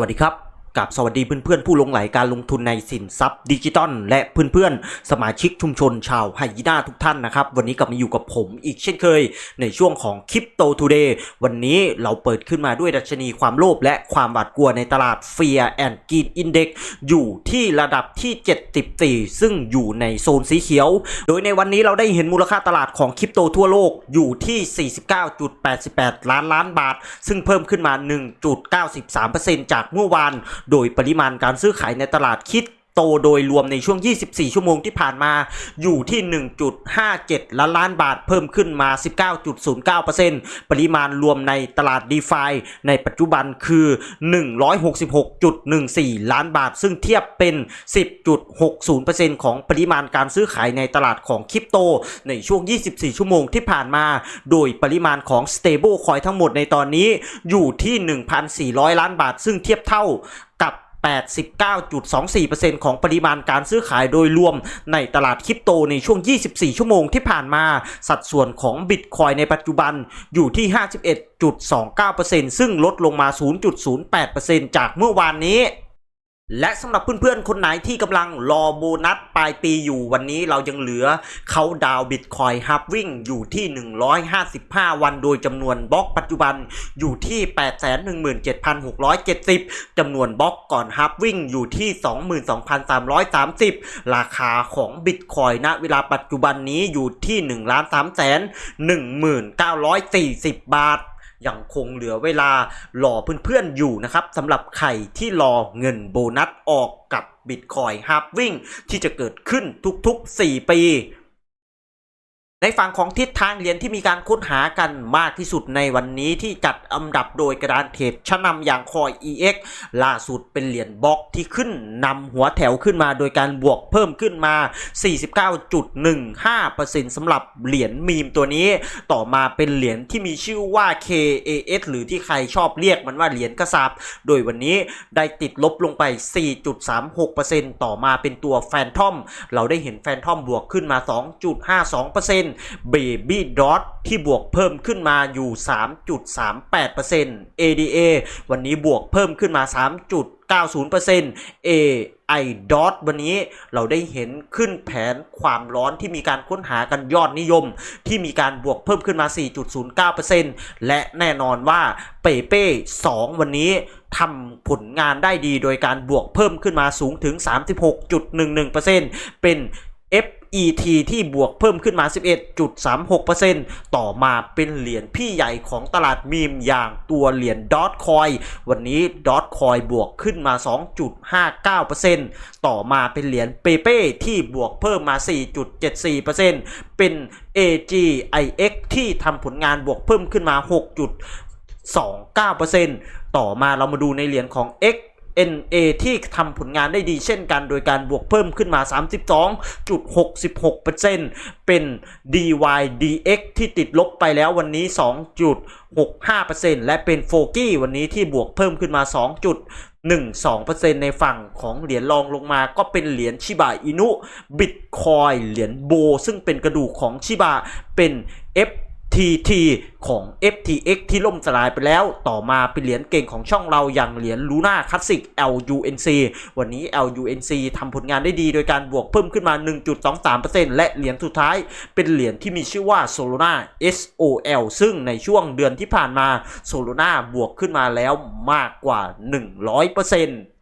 วัสดีครับ กับสวัสดีเพื่อนๆ ผู้ลงไหลการลงทุนในสินทรัพย์ดิจิตอลและเพื่อนๆ สมาชิกชุมชนชาวไฮยีน่าทุกท่านนะครับ วันนี้กลับมาอยู่กับผมอีกเช่นเคย ในช่วงของคริปโตทูเดย์วันนี้เราเปิดขึ้นมาด้วยดัชนีความโลภและความหวาดกลัวในตลาด Fear and Greed Index อยู่ที่ระดับที่ 74 ซึ่งอยู่ในโซนสีเขียว โดยในวันนี้เราได้เห็นมูลค่าตลาดของคริปโตทั่วโลกอยู่ที่ 49.88 ล้านล้านบาท ซึ่งเพิ่มขึ้นมา 1.93%จากเมื่อวานโดยปริมาณการซื้อขายในตลาดคิด โตโดยรวมในช่วง 24 ชั่วโมงที่ผ่านมาอยู่ที่ 1.57 ล้านล้านบาทเพิ่มขึ้นมา 19.09%ปริมาณรวมในตลาด d e f าในปัจจุบันคือ 166.14 ล้านบาท ซึ่งเทียบเป็น 10.60%ของปริมาณการซื้อขายในตลาดของคริปโต ในช่วง 24 ชั่วโมงที่ผ่านมา โดยปริมาณของ Stable Coin ทั้งหมดในตอนนี้อยู่ที่ 1,400 ล้านบาท ซึ่งเทียบเท่ากับ 89.24%ของปริมาณการซื้อขายโดยรวมในตลาดคริปโตในช่วง 24 ชั่วโมงที่ผ่านมา สัดส่วนของบิตคอยในปัจจุบันอยู่ที่ 51.29%ซึ่งลดลงมา 0.08%จากเมื่อวานนี้ และสำหรับเพื่อนๆ คนไหนที่กำลังรอโบนัสปลายปีอยู่วันนี้เรายังเหลือเขาดาวบิตคอยฮับวิ่งอยู่ที่ 155 วันโดยจำนวนบล็อกปัจจุบันอยู่ที่ 817,670จำนวนบล็อกก่อนฮับวิ่งอยู่ที่ 22,330 ราคาของบิตคอยณเวลาปัจจุบันนี้อยู่ที่ 1 3 1 9 4 0 บาท ยังคงเหลือเวลารอเพื่อนๆอยู่นะครับสำหรับใครที่รอเงินโบนัสออกกับบิตคอยฮาร์วิ่งที่จะเกิดขึ้นทุกๆ 4 ปี ในฝั่งของทิศทางเหรียญที่มีการค้นหากันมากที่สุดในวันนี้ที่จัดอันดับโดยกระดานเทรดชั้นนำอย่างคอย EX ล่าสุดเป็นเหรียญบล็อกที่ขึ้นนำหัวแถวขึ้นมาโดยการบวกเพิ่มขึ้นมา 49.15%สำหรับเหรียญมีมตัวนี้ ต่อมาเป็นเหรียญที่มีชื่อว่า KAS หรือที่ใครชอบเรียกมันว่าเหรียญกระสาบโดยวันนี้ได้ติดลบลงไป 4.36%ต่อมาเป็นตัวแฟนทอม เราได้เห็นแฟนทอมบวกขึ้นมา 2.52% Baby Dot ที่บวกเพิ่มขึ้นมาอยู่ 3.38% ADA วันนี้บวกเพิ่มขึ้นมา 3.90% A i d o t วันนี้เราได้เห็นขึ้นแผนความร้อนที่มีการค้นหากันยอดนิยม ที่มีการบวกเพิ่มขึ้นมา 4.09%และแน่นอนว่าเปเป้2วันนี้ทำผลงานได้ดีโดยการบวกเพิ่มขึ้นมาสูงถึง 36.11%เป็น eT ที่บวกเพิ่มขึ้นมา 11.36%ต่อมาเป็นเหรียญพี่ใหญ่ของตลาดมีมอย่างตัวเหรียญดอทคอยวันนี้ดอทคอยบวกขึ้นมา 2.59%ต่อมาเป็นเหรียญเปเป้ที่บวกเพิ่มมา 4.74%เป็น AGIX ที่ทำผลงานบวกเพิ่มขึ้นมา 6.29%ต่อมาเรามาดูในเหรียญของ X NA ที่ทำผลงานได้ดีเช่นกัน โดยการบวกเพิ่มขึ้นมา 32.66%เป็น DYDX ที่ติดลบไปแล้ววันนี้ 2.65%และเป็นโฟกี้วันนี้ที่บวกเพิ่มขึ้นมา 2.12%ในฝั่งของเหรียญรองลงมาก็เป็นเหรียญชิบะอินุบิตคอยเหรียญโบ ซึ่งเป็นกระดูกของชิบะเป็น F TT ของ FTX ที่ล่มสลายไปแล้ว ต่อมาเป็นเหรียญเก่งของช่องเราอย่างเหรียญ Luna Classic LUNC วันนี้ LUNC ทำผลงานได้ดีโดยการบวกเพิ่มขึ้นมา 1.23%และเหรียญสุดท้ายเป็นเหรียญที่มีชื่อว่า Solana SOL ซึ่งในช่วงเดือนที่ผ่านมา Solana บวกขึ้นมาแล้วมากกว่า 100%